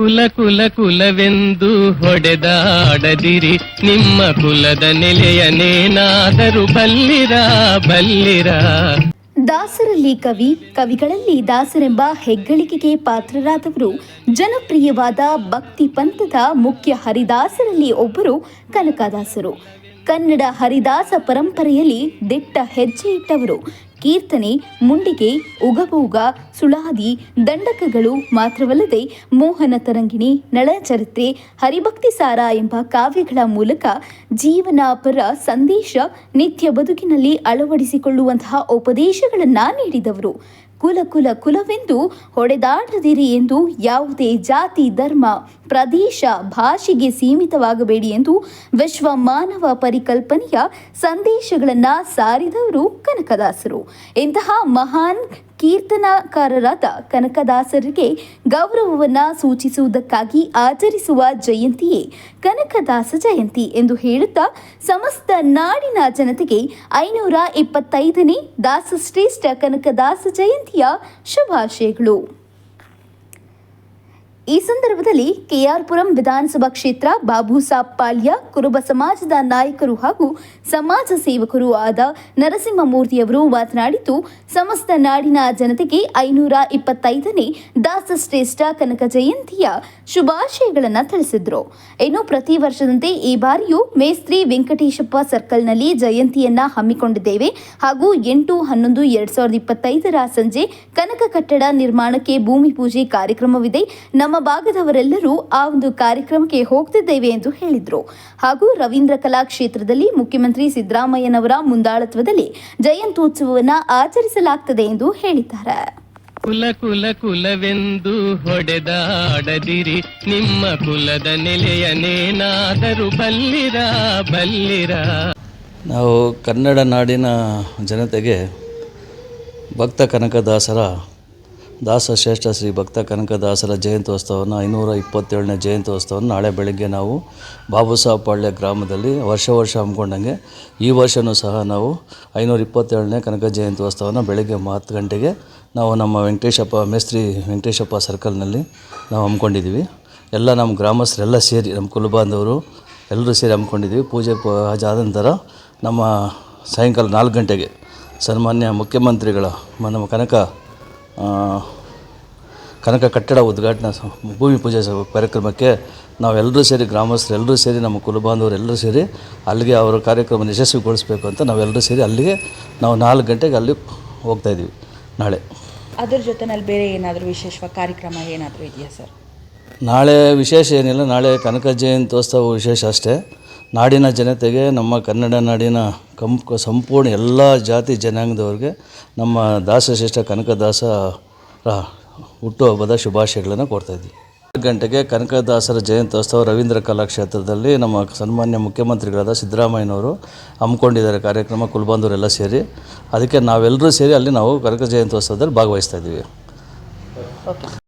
ಕುಲ ಕುಲ ಕುಲವೆಂದು ಹೊಡೆದಾಡದಿರಿ. ನಿಮ್ಮ ಕುಲದ ನೆಲೆಯನೇನಾದರೂ ಬಲ್ಲಿರ ಬಲ್ಲಿರ? ದಾಸರಲ್ಲಿ ಕವಿ, ಕವಿಗಳಲ್ಲಿ ದಾಸರೆಂಬ ಹೆಗ್ಗಳಿಕೆಗೆ ಪಾತ್ರರಾದವರು, ಜನಪ್ರಿಯವಾದ ಭಕ್ತಿ ಪಂಥದ ಮುಖ್ಯ ಹರಿದಾಸರಲ್ಲಿ ಒಬ್ಬರು ಕನಕದಾಸರು. ಕನ್ನಡ ಹರಿದಾಸ ಪರಂಪರೆಯಲ್ಲಿ ದಿಟ್ಟ ಹೆಜ್ಜೆ ಇಟ್ಟವರು. ಕೀರ್ತನೆ, ಮುಂಡಿಗೆ ಉಗಬೂಗ ಸುಳಾದಿ, ದಂಡಕಗಳು ಮಾತ್ರವಲ್ಲದೆ ಮೋಹನ ತರಂಗಿಣಿ, ನಳಚರಿತ್ರೆ, ಹರಿಭಕ್ತಿ ಸಾರ ಎಂಬ ಕಾವ್ಯಗಳ ಮೂಲಕ ಜೀವನಾಪರ ಸಂದೇಶ ನಿತ್ಯ ಬದುಕಿನಲ್ಲಿ ಅಳವಡಿಸಿಕೊಳ್ಳುವಂತಹ ಉಪದೇಶಗಳನ್ನು ನೀಡಿದವರು. ಕುಲ ಕುಲ ಕುಲವೆಂದು ಹೊಡೆದಾಡದಿರಿ ಎಂದು ಯಾವುದೇ ಜಾತಿ, ಧರ್ಮ, ಪ್ರದೇಶ, ಭಾಷೆಗೆ ಸೀಮಿತವಾಗಬೇಡಿ ಎಂದು ವಿಶ್ವ ಮಾನವ ಪರಿಕಲ್ಪನೆಯ ಸಂದೇಶಗಳನ್ನು ಸಾರಿದವರು ಕನಕದಾಸರು. ಇಂತಹ ಮಹಾನ್ ಕೀರ್ತನಕಾರರಾದ ಕನಕದಾಸರಿಗೆ ಗೌರವವನ್ನು ಸೂಚಿಸುವುದಕ್ಕಾಗಿ ಆಚರಿಸುವ ಜಯಂತಿಯೇ ಕನಕದಾಸ ಜಯಂತಿ ಎಂದು ಹೇಳುತ್ತಾ ಸಮಸ್ತ ನಾಡಿನ ಜನತೆಗೆ ಐನೂರ ಇಪ್ಪತ್ತೈದನೇ ದಾಸಶ್ರೇಷ್ಠ ಕನಕದಾಸ ಜಯಂತಿಯ ಶುಭಾಶಯಗಳು. ಈ ಸಂದರ್ಭದಲ್ಲಿ ಕೆಆರ್ಪುರಂ ವಿಧಾನಸಭಾ ಕ್ಷೇತ್ರ ಬಾಬುಸಾಬ್ ಪಾಳ್ಯ ಕುರುಬ ಸಮಾಜದ ನಾಯಕರು ಹಾಗೂ ಸಮಾಜ ಸೇವಕರು ಆದ ನರಸಿಂಹಮೂರ್ತಿಯವರು ಮಾತನಾಡಿದ್ದು, ಸಮಸ್ತ ನಾಡಿನ ಜನತೆಗೆ ಐನೂರ ಇಪ್ಪತ್ತೈದನೇ ದಾಸಶ್ರೇಷ್ಠ ಕನಕ ಜಯಂತಿಯ ಶುಭಾಶಯಗಳನ್ನು ತಿಳಿಸಿದರು. ಇನ್ನು ಪ್ರತಿ ವರ್ಷದಂತೆ ಈ ಬಾರಿಯೂ ಮೇಸ್ತ್ರಿ ವೆಂಕಟೇಶಪ್ಪ ಸರ್ಕಲ್ನಲ್ಲಿ ಜಯಂತಿಯನ್ನ ಹಮ್ಮಿಕೊಂಡಿದ್ದೇವೆ ಹಾಗೂ ಎಂಟು, ಹನ್ನೊಂದು, ಎರಡ್ ಸಾವಿರದ ಇಪ್ಪತ್ತೈದರ ಸಂಜೆ ಕನಕ ಕಟ್ಟಡ ನಿರ್ಮಾಣಕ್ಕೆ ಭೂಮಿ ಪೂಜೆ ಕಾರ್ಯಕ್ರಮವಿದೆ. ನಮ್ಮ ಭಾಗದವರೆಲ್ಲರೂ ಆ ಒಂದು ಕಾರ್ಯಕ್ರಮಕ್ಕೆ ಹೋಗ್ತಿದ್ದೇವೆ ಎಂದು ಹೇಳಿದರು. ಹಾಗೂ ರವೀಂದ್ರ ಕಲಾ ಕ್ಷೇತ್ರದಲ್ಲಿ ಮುಖ್ಯಮಂತ್ರಿ ಸಿದ್ದರಾಮಯ್ಯನವರ ಮುಂದಾಳತ್ವದಲ್ಲಿ ಜಯಂತ್ಯೋತ್ಸವವನ್ನು ಆಚರಿಸಲಾಗ್ತದೆ ಎಂದು ಹೇಳಿದ್ದಾರೆ. ಕುಲ ಕುಲ ಕುಲವೆಂದು ಹೊಡೆದಾಡದಿರಿ. ನಿಮ್ಮ ಕುಲದ ನೆಲೆಯನೇನಾದರೂ ಬಲ್ಲಿರ ಬಲ್ಲಿರ? ನಾವು ಕನ್ನಡ ನಾಡಿನ ಜನತೆಗೆ ಭಕ್ತ ಕನಕದಾಸರ ದಾಸಶ್ರೇಷ್ಠ ಶ್ರೀ ಭಕ್ತ ಕನಕದಾಸರ ಜಯಂತ್ಯೋತ್ಸವವನ್ನು ಐನೂರ ಇಪ್ಪತ್ತೇಳನೇ ಜಯಂತ್ಯೋತ್ಸವವನ್ನು ನಾಳೆ ಬೆಳಗ್ಗೆ ನಾವು ಬಾಬುಸಾಹಪಾಳ್ಯ ಗ್ರಾಮದಲ್ಲಿ ವರ್ಷ ವರ್ಷ ಹಮ್ಮಿಕೊಂಡಂಗೆ ಈ ವರ್ಷವೂ ಸಹ ನಾವು ಐನೂರ ಇಪ್ಪತ್ತೇಳನೇ ಕನಕ ಜಯಂತ್ಯೋತ್ಸವನ ಬೆಳಗ್ಗೆ ಹತ್ತು ಗಂಟೆಗೆ ನಾವು ನಮ್ಮ ವೆಂಕಟೇಶಪ್ಪ, ಮೇಸ್ತ್ರಿ ವೆಂಕಟೇಶಪ್ಪ ಸರ್ಕಲ್ನಲ್ಲಿ ನಾವು ಹಮ್ಮಿಕೊಂಡಿದ್ದೀವಿ. ಎಲ್ಲ ನಮ್ಮ ಗ್ರಾಮಸ್ಥರೆಲ್ಲ ಸೇರಿ, ನಮ್ಮ ಕುಲ ಬಾಂಧವರು ಎಲ್ಲರೂ ಸೇರಿ ಹಮ್ಮಿಕೊಂಡಿದ್ದೀವಿ. ಪೂಜೆ ಆದ ನಂತರ ನಮ್ಮ ಸಾಯಂಕಾಲ ನಾಲ್ಕು ಗಂಟೆಗೆ ಸನ್ಮಾನ್ಯ ಮುಖ್ಯಮಂತ್ರಿಗಳ, ನಮ್ಮ ಕನಕ ಕನಕ ಕಟ್ಟಡ ಉದ್ಘಾಟನಾ ಭೂಮಿ ಪೂಜೆ ಕಾರ್ಯಕ್ರಮಕ್ಕೆ ನಾವೆಲ್ಲರೂ ಸೇರಿ ಗ್ರಾಮಸ್ಥರೆಲ್ಲರೂ ಸೇರಿ ನಮ್ಮ ಕುಲಬಾಂಧವರೆಲ್ಲರೂ ಸೇರಿ ಅಲ್ಲಿಗೆ ಅವರ ಕಾರ್ಯಕ್ರಮ ಯಶಸ್ವಿಗೊಳಿಸಬೇಕು ಅಂತ ನಾವೆಲ್ಲರೂ ಸೇರಿ ಅಲ್ಲಿಗೆ ನಾವು ನಾಲ್ಕು ಗಂಟೆಗೆ ಅಲ್ಲಿ ಹೋಗ್ತಾಯಿದ್ದೀವಿ ನಾಳೆ. ಅದ್ರ ಜೊತೆನಲ್ಲಿ ಬೇರೆ ಏನಾದರೂ ವಿಶೇಷ ಕಾರ್ಯಕ್ರಮ ಏನಾದರೂ ಇದೆಯಾ ಸರ್? ನಾಳೆ ವಿಶೇಷ ಏನಿಲ್ಲ ನಾಳೆ ಕನಕ ಜಯಂತ್ಯೋತ್ಸವ ವಿಶೇಷ ಅಷ್ಟೇ. ನಾಡಿನ ಜನತೆಗೆ, ನಮ್ಮ ಕನ್ನಡ ನಾಡಿನ ಕಂ, ಸಂಪೂರ್ಣ ಎಲ್ಲ ಜಾತಿ ಜನಾಂಗದವ್ರಿಗೆ, ನಮ್ಮ ದಾಸಶ್ರೇಷ್ಠ ಕನಕದಾಸರ ಹುಟ್ಟುಹಬ್ಬದ ಶುಭಾಶಯಗಳನ್ನು ಕೊಡ್ತಾಯಿದ್ವಿ ನಾಲ್ಕು ಗಂಟೆಗೆ ಕನಕದಾಸರ ಜಯಂತ್ಯೋತ್ಸವ ರವೀಂದ್ರ ಕಲಾಕ್ಷೇತ್ರದಲ್ಲಿ ನಮ್ಮ ಸನ್ಮಾನ್ಯ ಮುಖ್ಯಮಂತ್ರಿಗಳಾದ ಸಿದ್ದರಾಮಯ್ಯನವರು ಹಮ್ಮಿಕೊಂಡಿದ್ದಾರೆ ಕಾರ್ಯಕ್ರಮ, ಕುಲಬಾಂಧವರೆಲ್ಲ ಸೇರಿ. ಅದಕ್ಕೆ ನಾವೆಲ್ಲರೂ ಸೇರಿ ಅಲ್ಲಿ ನಾವು ಕನಕ ಜಯಂತ್ಯೋತ್ಸವದಲ್ಲಿ ಭಾಗವಹಿಸ್ತಾ ಇದ್ದೀವಿ.